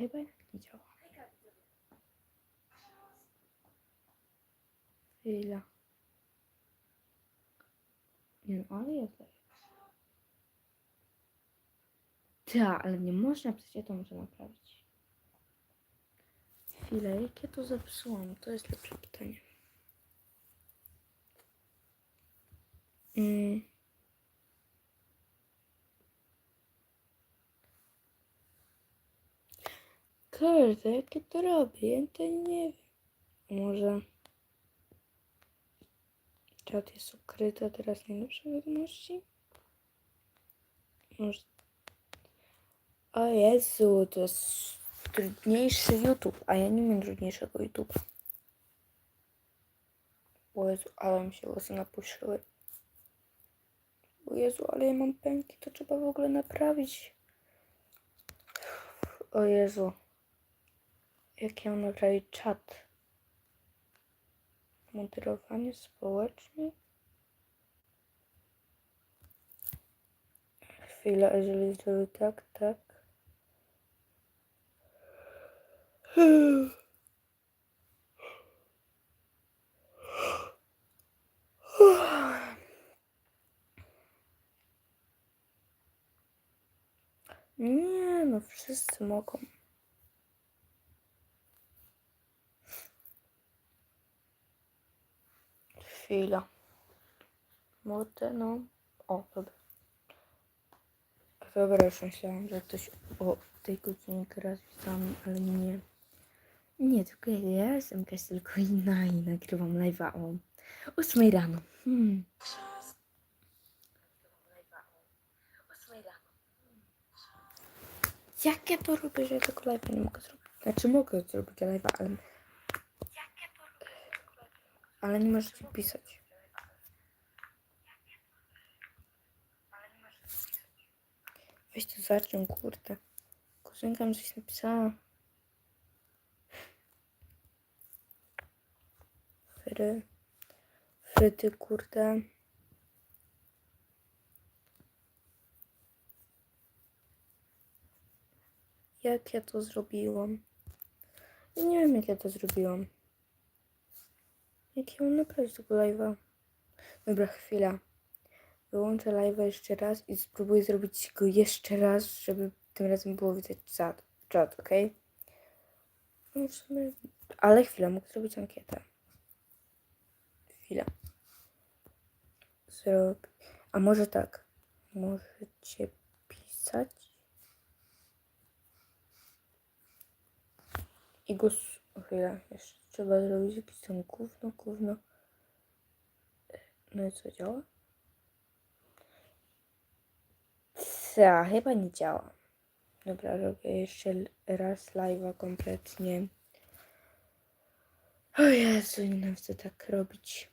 chyba jednak nie działa. Chwila. Nie no, ale jest live. Tak, ale nie można przecież to muszę naprawić. Chwilę, jak ja to zepsułam? To jest lepsze pytanie. Mm. Kurde, jak ja to robię? Ja to nie wiem. Może... Czat jest ukryty, teraz najnowsze wiadomości? Może... O Jezu, to jest trudniejszy YouTube, a ja nie mam trudniejszego YouTube'a. O Jezu, ale mi się włosy napuszyły. O Jezu, ale ja mam pęki, to trzeba w ogóle naprawić. O Jezu. Jak ja naprawić czat? Moderowanie społeczne? Chwila, jeżeli zrobię tak, tak. Nie, no wszyscy mogą. Chwila. Może no. O, dobra. Dobra, już myślałam, że ktoś o tej godzinie gra z widzami, ale nie. Nie, tylko ja jestem jakaś tylko inna i nagrywam live'a o 8 rano. Hmm. Jak ja to robię, że ja tego live'a nie mogę zrobić? Znaczy mogę zrobić live'a, ale... Ale nie możecie pisać. Weź to zacznę, kurde. Kuzynka mi coś napisała. Fry. Fryty, kurde. Jak ja to zrobiłam? Nie wiem, jak ja to zrobiłam. Jak ja mam naprawić tego live'a? Dobra, chwila. Wyłączę live'a jeszcze raz i spróbuję zrobić go jeszcze raz, żeby tym razem było widać czat, czat ok? No. Ale chwila, mogę zrobić ankietę. Chwila. Zrob... A może tak. Możecie pisać. I go... Chwila, jeszcze trzeba zrobić jakieś tam gówno, gówno. No i co, działa? Ta, chyba nie działa. Dobra, robię jeszcze raz live'a kompletnie. O Jezu, nie chcę tak robić.